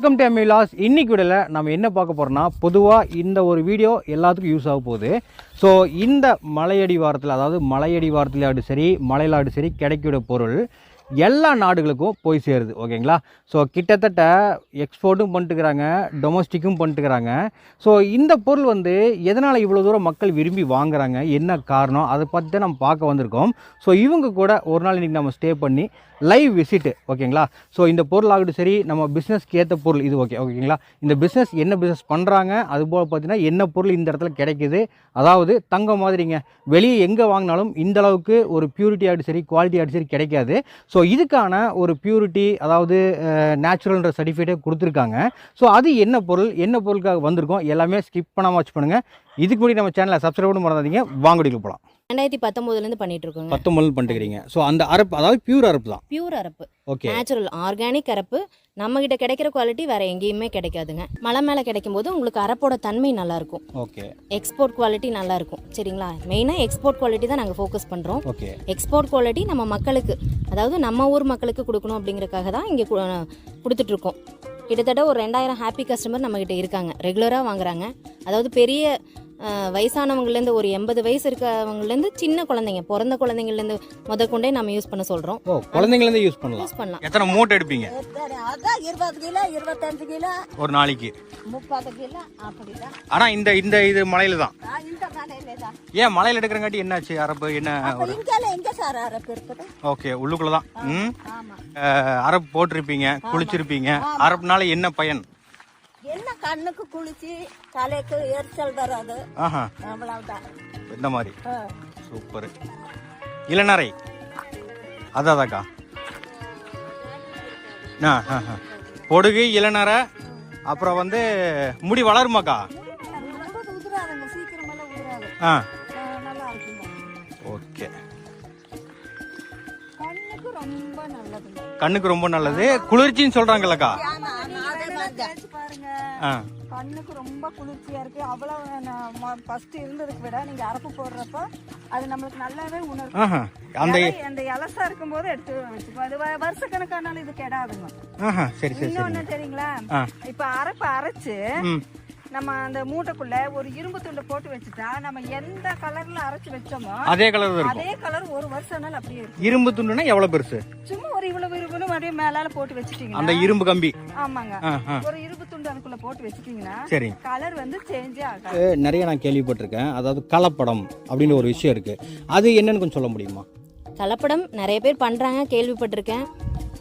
Welcome to எம்இலாஸ் இன்றைக்கி விடல நம்ம என்ன பார்க்க போகிறோம்னா பொதுவாக இந்த ஒரு வீடியோ எல்லாத்துக்கும் யூஸ் ஆக போகுது. ஸோ இந்த மலையடி வாரத்தில் அதாவது மலையடி வாரத்தில் ஆடு சரி மலையிலாடு சரி கிடைக்கிற பொருள் எல்லா நாடுகளுக்கும் போய் சேருது ஓகேங்களா? ஸோ கிட்டத்தட்ட எக்ஸ்போர்ட்டும் பண்ணிட்டுக்கிறாங்க டொமஸ்டிக்கும் பண்ணிட்டுக்கிறாங்க ஸோ இந்த பொருள் வந்து எதனால் இவ்வளோ தூரம் மக்கள் விரும்பி வாங்குறாங்க என்ன காரணம் அதை பற்றி தான் நம்ம பார்க்க வந்திருக்கோம். ஸோ இவங்க கூட ஒரு நாள் இன்றைக்கி நம்ம ஸ்டே பண்ணி லைவ் விசிட்டு ஓகேங்களா? ஸோ இந்த பொருள் ஆகட்டும் சரி நம்ம பிஸ்னஸ்க்கு ஏற்ற பொருள் இது ஓகே ஓகேங்களா? இந்த பிஸ்னஸ் என்ன பிஸ்னஸ் பண்ணுறாங்க அதுபோல் பார்த்தீங்கன்னா என்ன பொருள் இந்த இடத்துல கிடைக்குது? அதாவது தங்கம் மாதிரிங்க. வெளியே எங்கே வாங்கினாலும் இந்த அளவுக்கு ஒரு பியூரிட்டி ஆகிட்டு சரி குவாலிட்டி ஆகிட்டு சரி கிடைக்காது. ஸோ ஸோ இதுக்கான ஒரு பியூரிட்டி அதாவது நேச்சுரல்ன்ற சர்டிஃபிகேட்டே கொடுத்துருக்காங்க. ஸோ அது என்ன பொருள் என்ன பொருளுக்காக வந்திருக்கோம் எல்லாமே ஸ்கிப் பண்ணாமல் வச்சு பண்ணுங்கள் இதுக்கு முன்னாடி நம்ம சேனலை சப்ஸ்கிரைப் பண்ண மறந்தாதீங்க வாங்கடிக்கு போகலாம் ரெண்டாயிரத்தி பத்தொம்போதுலேருந்து பண்ணிட்டு இருக்கோங்க பத்தொம்பது பண்ணிட்டுக்கிறீங்க ஸோ அந்த அரப்பு அதாவது பியூர் அரப்பு தான்? பியூர் அரப்பு ஓகே நேச்சுரல் ஆர்கானிக் அரப்பு நம்ம கிட்ட கிடைக்கிற குவாலிட்டி வேற எங்கேயுமே கிடைக்காதுங்க. மலை மேலே கிடைக்கும் போது உங்களுக்கு அரப்போட தன்மை நல்லா இருக்கும் ஓகே எக்ஸ்போர்ட் குவாலிட்டி நல்லா இருக்கும் சரிங்களா மெயினாக எக்ஸ்போர்ட் குவாலிட்டி தான் நாங்கள் ஃபோக்கஸ் பண்ணுறோம் ஓகே எக்ஸ்போர்ட் குவாலிட்டி நம்ம மக்களுக்கு அதாவது நம்ம ஊர் மக்களுக்கு கொடுக்கணும் அப்படிங்கறக்காக தான் இங்கே கொடுத்துட்டு இருக்கோம் கிட்டத்தட்ட ஒரு ரெண்டாயிரம் ஹாப்பி கஸ்டமர் நம்மக்கிட்ட இருக்காங்க. ரெகுலராக வாங்குறாங்க. அதாவது பெரிய வயசானவங்கலேருந்து ஒரு எண்பது வயசு இருக்கவங்கலேருந்து சின்ன குழந்தைங்க பிறந்த குழந்தைங்கலேருந்து முதற்கொண்டே நம்ம யூஸ் பண்ண சொல்கிறோம் ஓ குழந்தைங்கலேருந்து யூஸ் பண்ணலாம். யூஸ் பண்ணலாம். எத்தனை மூட்டை எடுப்பீங்க? அதான் இருபது கிலோ இருபத்தஞ்சு கிலோ ஒரு நாளைக்கு. முப்பது கிலோ அப்படிதான். ஆனால் இந்த இந்த இது மலையில தான் ஏன் மலையில் எடுக்கிறங்காட்டி என்னாச்சு அரப்பு என்ன அப்ப இங்கெல்லாம் எங்க சார் அரப்பு இருக்குது? ஓகே உள்ளுக்குள்ள தான் ம்? ஆமா. அஹ், அரப்பு போட்டிருப்பீங்க குளிச்சிருப்பீங்க. அரப்புனால என்ன பயன்? கண்ணுக்கு குளிச்சு தலைக்கு எரிச்சல் வராது. அவ்வளவுதான். இந்த மாதிரி. சூப்பர். இளநரை. அதாதாக்கா. பொடுகு இளநரை அப்புறம் வந்து முடி வளருமாக்கா ஆ. ஓகே. கண்ணுக்கு ரொம்ப நல்லது. குளிர்ச்சின்னு சொல்றாங்கல்லக்கா கண்ணுக்கு ரொம்ப குளிர்ச்சியா இருக்கு. அவ்வளவு ஃபர்ஸ்ட் இருந்ததுக்கு விட நீங்க அரப்பு போடுறப்ப அது நம்மளுக்கு நல்லாவே உணர்வு ஆஹா அந்த அந்த இலசா இருக்கும் போது எடுத்து வச்சுக்கோ அது வருஷக்கணக்கானாலும் இது கெடாதுங்க. சரி சரி சரி இன்னொன்னு தெரியுங்களா? ஆ. இப்ப அரப்பு அரைச்சு நம்ம அந்த மூட்டைக்குள்ள ஒரு இரும்பு துண்டை போட்டு வச்சுட்டா நம்ம எந்த கலர்ல அரைச்சு வச்சோமோ அதே கலர் அதே கலர் ஒரு வருஷம் நாள் அப்படியே இருக்கும். இரும்பு துண்டுனா எவ்வளவு பெருசு? சும்மா ஒரு இவ்வளவு இரும்புன்னு அப்படியே மேலால போட்டு வச்சுட்டீங்கன்னா அந்த இரும்பு கம்பி. ஆமாங்க. ஒரு துண்டு அதுக்குள்ள போட்டு வச்சுட்டீங்கன்னா சரி. கலர் வந்து சேஞ்சே ஆகாது. நிறைய நான் கேள்விப்பட்டிருக்கேன். அதாவது கலப்படம் அப்படின்னு ஒரு விஷயம் இருக்கு. அது என்னன்னு கொஞ்சம் சொல்ல முடியுமா? கலப்படம் நிறைய பேர் பண்ணுறாங்க கேள்விப்பட்டிருக்கேன்.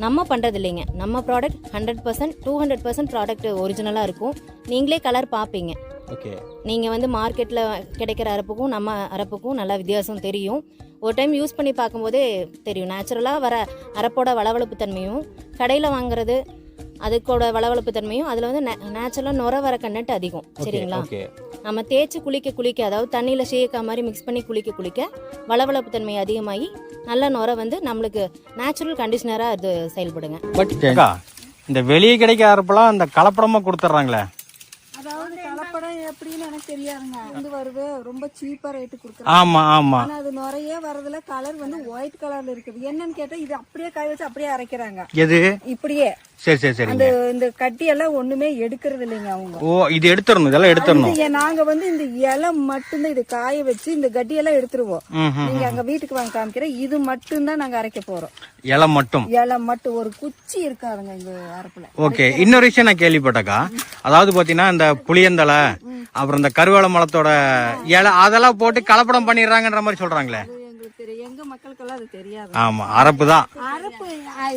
நம்ம பண்ணுறது இல்லைங்க நம்ம product hundred percent two hundred percent product ஒரிஜினலாக இருக்கும். நீங்களே கலர் பார்ப்பீங்க. ஓகே நீங்கள் வந்து மார்க்கெட்டில் கிடைக்கிற அரப்புக்கும் நம்ம அரப்புக்கும் நல்லா வித்தியாசம் தெரியும். ஒரு டைம் யூஸ் பண்ணி பார்க்கும்போதே தெரியும். நேச்சுரலாக வர அரப்போட வளவளப்பு தன்மையும் கடையில் வாங்குறது அதுக்கோட வளவளப்பு தன்மையும் அதில் வந்து நேச்சுரலாக நுர வர கண்டென்ட் அதிகம். சரிங்களா? நம்ம தேய்ச்சி குளிக்க குளிக்க அதாவது தண்ணியில் ஷேக்கா மாதிரி மிக்ஸ் பண்ணி குளிக்க குளிக்க வளவளப்பு தன்மை அதிகமாகி நல்ல நுர வந்து நம்மளுக்கு நேச்சுரல் கண்டிஷனராக அது செயல்படுங்க. பட் இந்த வெளியே கிடைக்க அரப்பெல்லாம் இந்த கலப்படமா கொடுத்துட்றாங்களே எப்படின்னு எனக்கு தெரியாதுங்க. வந்து வருது ரொம்ப சீப்பா ரேட்டு கொடுக்குறாங்க. ஆமா ஆமா. ஆனா அது நிறைய வரதுல கலர் வந்து ஒயிட் கலர்ல இருக்குது. என்னன்னு கேட்டா இது அப்படியே காய வச்சு அப்படியே அரைக்கிறாங்க. எது? இப்படியே. சரி சரி சரிங்க. அந்த இந்த கட்டி எல்லாம் ஒண்ணுமே எடுக்கிறது இல்லைங்க அவங்க. ஓ இது எடுத்துடணும் இதெல்லாம் எடுத்துடணும். இது நாங்க வந்து இந்த இலை மட்டும்தான் இது காய வச்சு இந்த கட்டி எல்லாம் எடுத்துருவோம். நீங்க அங்க வீட்டுக்கு வாங்க காமிக்கிறேன். இது மட்டும்தான் நாங்க அரைக்க போறோம். இலை மட்டும்? இலை மட்டும் ஒரு குச்சி இருக்காதுங்க இந்த அரப்புல. ஓகே இன்னொரு விஷயம் நான் கேள்விப்பட்டக்கா. அதாவது பாத்தீங்கன்னா இந்த புளியந்தலை அப்புறம் இந்த கருவேல மலத்தோட இலை அதெல்லாம் போட்டு கலப்படம் பண்ணிடுறாங்கன்ற மாதிரி சொல்றாங்களே. எங்க மக்களுக்கெல்லாம் அது தெரியாது. ஆமா அரப்பு தான். அரப்பு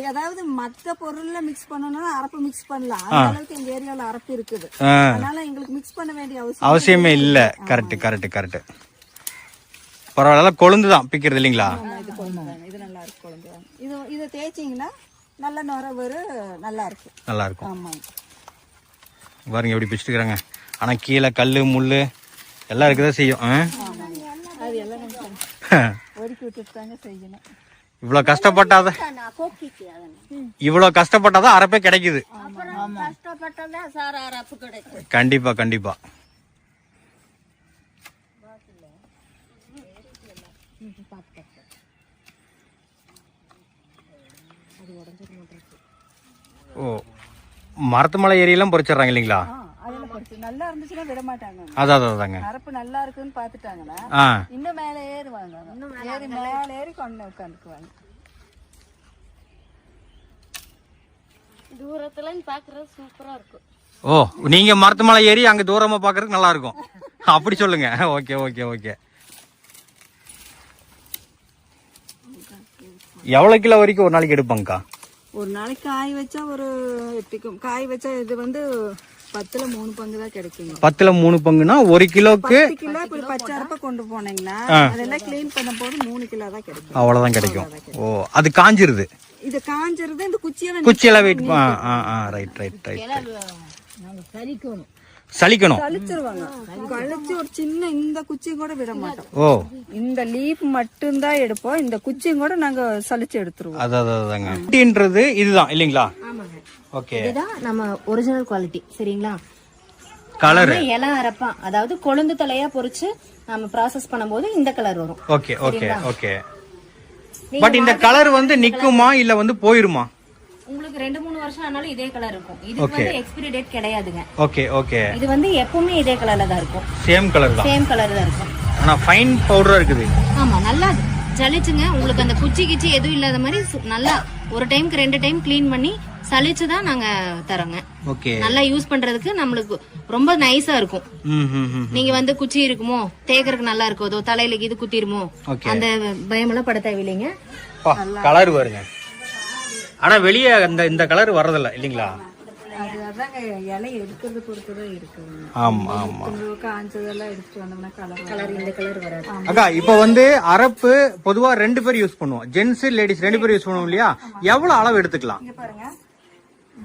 அதாவது மத்த பொருள்ல மிக்ஸ் பண்ணணும்னா அரப்பு மிக்ஸ் பண்ணலாம். அந்த அளவுக்கு எங்க ஏரியால அரப்பு இருக்குது. அதனால எங்களுக்கு மிக்ஸ் பண்ண வேண்டிய அவசியம் அவசியமே இல்ல. கரெக்ட் கரெக்ட் கரெக்ட் பரவாயில்ல கொழுந்து தான் பிக்கிறது இல்லைங்களா? இது நல்லா இருக்கு குழந்தை இது இதை தேய்ச்சிங்கன்னா நல்ல நுர வரும் நல்லா இருக்கு. நல்லா இருக்கும். ஆமாங்க பாருங்க எப்படி பிடிச்சிருக்காங்க ஆனா கீழே கல்லு முள்ளு எல்லாம் இருக்கதான் செய்யும். ஆ? அது எல்லாம் ஒதுக்கி விட்டுட்டு தாங்க செய்யணும் இவ்வளவு கஷ்டப்பட்டாத. இவ்வளவு கஷ்டப்பட்டாதான் அரப்பே கிடைக்குது. அப்புறம் கஷ்டப்பட்டதான் ஓ மரத்து மலை ஏரியெல்லாம் பொறிச்சிடுறாங்க இல்லைங்களா? அதில் நல்லா இருந்துச்சுன்னா விட மாட்டாங்க அதான் அதான் அதாங்க. அரப்பு நல்லா இருக்குன்னு பார்த்துட்டாங்கன்னா ஆ. இன்னும் மேலே ஏறுவாங்க. ஏறி மேலே ஏறி கொண்டு உட்காந்துக்குவாங்க. தூரத்துல பாக்குறது சூப்பரா இருக்கும். ஓ நீங்க மரத்து மலை ஏறி அங்க தூரமா பாக்குறதுக்கு நல்லா இருக்கும். அப்படி சொல்லுங்க. Okay okay okay. எவ்வளவு கிலோ வரைக்கும் ஒரு நாளைக்கு எடுப்பாங்கக்கா? ஒரு நாளைக்கு காய் வச்சா ஒரு எட்டுக்கும். காய் வச்சா இது வந்து பத்துல மூணு பங்கு தான் கிடைக்குங்க. பத்துல மூணு பங்குனா ஒரு கிலோக்கு கிலோ இப்படி பச்சை அரப்பை கொண்டு போனீங்கன்னா அதெல்லாம் க்ளீன் பண்ணும் போது மூணு கிலோ தான் கிடைக்கும். அவ்வளவுதான் கிடைக்கும். ஓ அது காஞ்சிருது. இது காஞ்சிருது இந்த குச்சியெல்லாம் குச்சியெல்லாம் wait ah ah ah right right right சலிக்கணும். கழிச்சிருவாங்க கழிச்சு ஒரு சின்ன இந்த குச்சியும் கூட விட மாட்டோம். ஓ. இந்த லீஃப் மட்டும்தான் எடுப்போம். இந்த குச்சியும் கூட நாங்க சலிச்சு எடுத்துருவோம். அது அது அதாங்க டீன்றது இதுதான் இல்லைங்களா? ஆமாங்க. ஓகே. இதுதான் நம்ம ஒரிஜினல் குவாலிட்டி சரிங்களா? கலர் இலை அரப்பா அதாவது கொழுந்து தலையா பொரிச்சு நம்ம ப்ராசஸ் பண்ணும்போது இந்த கலர் வரும். Okay okay okay. பட் இந்த கலர் வந்து நிக்குமா இல்ல வந்து போயிருமா? உங்களுக்கு ரெண்டு மூணு வருஷம் ஆனாலும் இதே கலர் இருக்கும். இதுக்கு வந்து எக்ஸ்பிரி டேட் கிடையாதுங்க. ஓகே ஓகே இது வந்து எப்பவுமே இதே கலர்ல தான் இருக்கும். சேம் கலர் தான். சேம் கலர் தான் இருக்கும். ஆனா ஃபைன் பவுடரா இருக்குது. ஆமா நல்லா ஜலிச்சுங்க. உங்களுக்கு அந்த குச்சி கிச்சி எதுவும் இல்லாத மாதிரி நல்லா ஒரு டைம்க்கு ரெண்டு டைம் க்ளீன் பண்ணி சலிச்சு தான் நாங்க தரோங்க. ஓகே நல்லா யூஸ் பண்றதுக்கு நம்மளுக்கு ரொம்ப நைஸா இருக்கும். நீங்க வந்து குச்சி இருக்குமோ தேக்கறதுக்கு நல்லா இருக்குதோ தலையில இது குத்திருமோ. அந்த பயமெல்லாம் பட தேவையில்லைங்க. கலர் வருங்க ஆனா வெளியே அந்த இந்த கலர் வர்றதில்ல இல்லைங்களா? அது அதாங்க இலை எடுக்கிறது பொறுத்து தான் இருக்குங்க ஆமா ஆமா. கொஞ்சம் காஞ்சதெல்லாம் எடுத்துட்டு வந்தோம்னா கலர் கலர் இந்த கலர் வராது. அக்கா இப்போ வந்து அரப்பு பொதுவா ரெண்டு பேர் யூஸ் பண்ணுவோம். ஜென்ஸ் லேடிஸ் ரெண்டு பேர் யூஸ் பண்ணுவோம் இல்லையா? எவ்வளவு அளவு எடுத்துக்கலாம்? இங்க பாருங்க.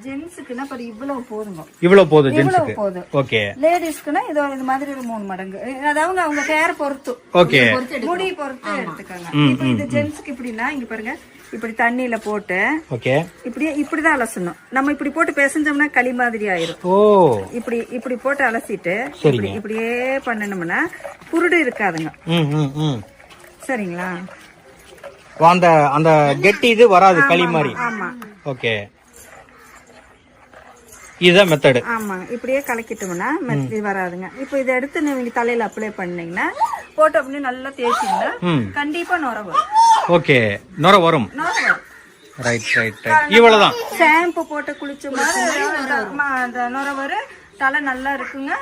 ஜென்ஸுக்குன்னா பாரு இவ்வளவு போதுங்க. இவ்வளவு போதும் இவ்வளவு ஜென்ஸுக்கு போதும். ஓகே லேடிஸ்க்குன்னா இது இது மாதிரி ஒரு மூணு மடங்கு. அதாவது அவங்க ஹேர் பொறுத்து. ஓகே முடி பொறுத்து எடுத்துக்கோங்க இப்போ இது ஜென்ஸுக்கு இப்படின்னா இங்க பாருங்க. இப்படி தண்ணியில போட்டு ஓகே. இப்படியே இப்படிதான் அலசணும். நம்ம இப்படி போட்டு பிசைஞ்சோம்னா களி மாதிரி ஆயிரும். ஓ. இப்படி இப்படி போட்டு அலசிட்டு. இப்படி இப்படியே பண்ணணும்னா குருடு இருக்காதுங்க. சரிங்களா? அந்த அந்த கெட்டி இது வராது களி மாதிரி. ஆமா. ஓகே. இதுதான் மெத்தடு ஆமாங்க இப்படியே கலக்கிட்டோம்னா மெத்தி வராதுங்க. இப்போ இதை எடுத்து நீங்க தலையில அப்ளை பண்ணீங்கன்னா போட்டு அப்படியே நல்லா தேய்ச்சிங்கன்னா கண்டிப்பா நுர வரும். ஓகே நுர வரும். ரைட் ரைட் ரைட் இவ்வளவுதான். ஷாம்பு போட்டு குளிச்ச மாதிரி நுர வரும் தலை நல்லா இருக்குங்க.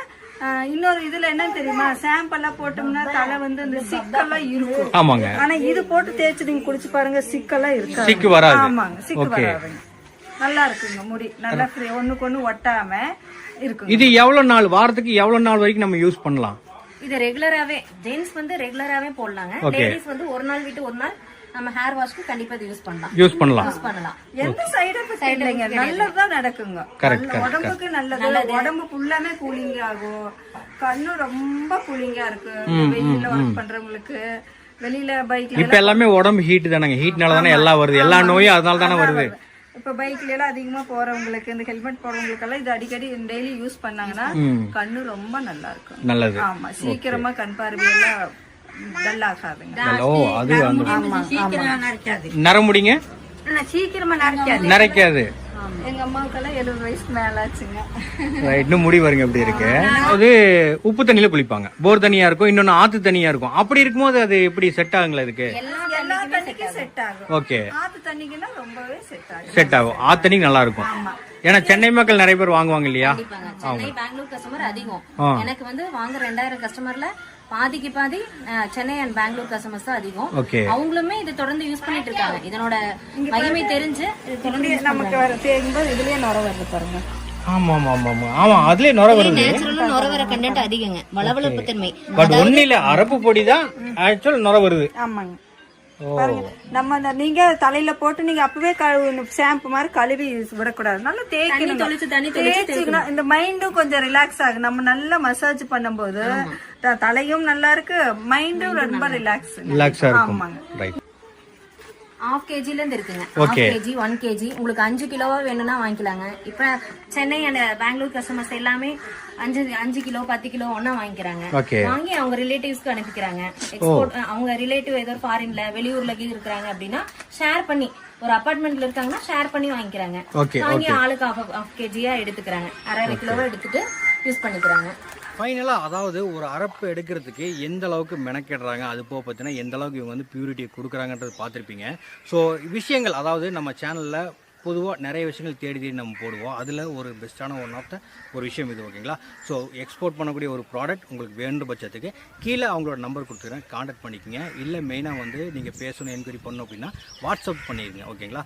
இன்னொரு இதுல என்ன தெரியுமா? ஷாம்பு எல்லாம் போட்டோம்னா தலை வந்து அந்த சிக்கெல்லாம் இருக்கும். ஆமாங்க. ஆனா இது போட்டு தேய்ச்சி நீங்க குளிச்சு பாருங்க சிக்கெல்லாம் இருக்காது. சிக்கு வராது. ஆமாங்க சிக்கு வராதுங்க. நல்லா இருக்குங்க முடி. நல்லா ஃப்ரீ ஒண்ணுக்கு ஒண்ணு ஒட்டாம இருக்குங்க. இது எவ்வளவு நாள் வாரத்துக்கு எவ்வளவு நாள் வரைக்கும் நம்ம யூஸ் பண்ணலாம்? இது ரெகுலராவே ஜென்ஸ் வந்து ரெகுலராவே போடலாங்க. லேடிஸ் வந்து ஒரு நாள் விட்டு ஒரு நாள் நம்ம ஹேர் வாஷ்க்கு கண்டிப்பா இது யூஸ் பண்ணலாம். யூஸ் பண்ணலாம். யூஸ் பண்ணலாம். எந்த சைடு எஃபெக்ட் இல்லைங்க. நல்லதுதான் நடக்குங்க. Correct, நல்ல- உடம்புக்கு நல்லது. உடம்பு ஃபுல்லாமே கூலிங் ஆகும். கண்ணு ரொம்ப கூலிங்கா இருக்கு. வெயில்ல ஒர்க் பண்றவங்களுக்கு. வெளியில பைக்ல இப்ப எல்லாமே உடம்பு ஹீட் தானங்க. ஹீட்னால தானே எல்லாம் வருது. எல்லா நோயும் அதனால தானே வருது. இப்ப பைக்ல எல்லாம் அதிகமா போறவங்களுக்கு இந்த ஹெல்மெட் போறவங்களுக்கு எல்லாம் இது அடிக்கடி டெய்லி யூஸ் பண்ணாங்கன்னா கண்ணு ரொம்ப நல்லா இருக்கும். நல்லது. ஆமா. சீக்கிரமா கண் பார்வையெல்லாம் டல் ஆகாதுங்க ஓ அது அந்த நரமுடிங்க சீக்கிரமா நரைக்காது. எங்க அம்மாவுக்கெல்லாம் எழுபது வயசுக்கு மேல ஆச்சுங்க Right, இன்னும் முடி பாருங்க எப்படி இருக்கு? அது உப்பு தண்ணியில குளிப்பாங்க. போர் தண்ணியா இருக்கும் இன்னொன்னு ஆத்து தண்ணியா இருக்கும். அப்படி இருக்கும்போது அது எப்படி செட் ஆகுங்களா இதுக்கு? எல்லா தண்ணிக்கும் செட் ஆகும். ஓகே ஆத்து தண்ணிக்குன்னா ரொம்பவே செட் ஆகும். செட் ஆகும். ஆத்து தண்ணிக்கு நல்லா இருக்கும். ஏன்னா சென்னை மக்கள் நிறைய பேர் வாங்குவாங்க இல்லையா? சென்னை பெங்களூர் கஸ்டமர் அதிகம். எனக்கு வந்து வாங்க ரெண்டாயிரம் கஸ்டமர்ல பாதிக்கு பாதி சென்னை அண்ட் பெங்களூர் கஸ்டமர்ஸ் தான் அதிகம். அவங்களுமே இது தொடர்ந்து யூஸ் பண்ணிட்டு இருக்காங்க. இதனோட மகிமை தெரிஞ்சு இது தொடர்ந்து நமக்கு வர தேங்கும்போது இதுலயே நுர வருது பாருங்க. ஆமா ஆமா ஆமா ஆமா ஆமா அதுலயே நுர வருது நுரவர கண்டென்ட் அதிகங்க. வளவளப்பு தன்மை. பட் ஒண்ணு இல்ல அரப்பு பொடி தான் ஆக்சுவல் நுர வருது. ஆமாங்க. பாருங்க நம்ம அந்த நீங்க தலையில போட்டு நீங்க அப்பவே ஷாம்பு மாதிரி கழுவி விடக்கூடாது. நல்லா தேய்க்கணும். தொளிச்சு தண்ணி தேய்ச்சிக்கணும். இந்த மைண்டும் கொஞ்சம் ரிலாக்ஸ் ஆகும். நம்ம நல்லா மசாஜ் பண்ணும்போது தலையும் நல்லா இருக்கு மைண்டும் ரொம்ப ரிலாக்ஸ் ரிலாக்ஸா இருக்கும். ஆமாங்க. ஹாஃப் கேஜில இருந்து இருக்குங்க. ஹாஃப் கேஜி ஒன் கேஜி உங்களுக்கு அஞ்சு கிலோவா வேணும்னா வாங்கிக்கலாங்க. இப்ப சென்னை அண்ட் பெங்களூர் கஸ்டமர்ஸ் எல்லாமே அஞ்சு அஞ்சு கிலோ பத்து கிலோ ஒன்னா வாங்கிக்கிறாங்க. வாங்கி அவங்க ரிலேட்டிவ்ஸ்க்கு அனுப்பிக்கிறாங்க. எக்ஸ்போர்ட் அவங்க ரிலேட்டிவ் ஏதோ ஃபாரின்ல வெளியூர்ல இருக்கிறாங்க அப்படின்னா ஷேர் பண்ணி ஒரு அபார்ட்மெண்ட்ல இருக்காங்கன்னா ஷேர் பண்ணி வாங்கிக்கிறாங்க. வாங்கி ஆளுக்கு ஆஃப் ஆஃப் கேஜியா எடுத்துக்கிறாங்க. அரை கிலோவா எடுத்துட்டு யூஸ் பண்ணிக்கிறாங்க. ஃபைனலாக அதாவது ஒரு அரப்பு எடுக்கிறதுக்கு எந்த அளவுக்கு மெனக்கிடுறாங்க அது போக பார்த்தீங்கன்னா எந்த அளவுக்கு இவங்க வந்து பியூரிட்டியை கொடுக்குறாங்கன்றது பார்த்துருப்பீங்க. ஸோ விஷயங்கள் அதாவது நம்ம சேனலில் பொதுவாக நிறைய விஷயங்கள் தேடி தேடி நம்ம போடுவோம். அதில் ஒரு பெஸ்ட்டான ஒன் ஆஃப் த ஒரு விஷயம் இது ஓகேங்களா ஸோ எக்ஸ்போர்ட் பண்ணக்கூடிய ஒரு ப்ராடக்ட் உங்களுக்கு வேண்டும் பட்சத்துக்கு கீழே அவங்களோட நம்பர் கொடுத்துக்கிறேன். காண்டாக்ட் பண்ணிக்கோங்க. இல்லை மெயினாக வந்து நீங்கள் பேசணும் என்கொயரி பண்ணணும் அப்படின்னா வாட்ஸ்அப் பண்ணிடுங்க ஓகேங்களா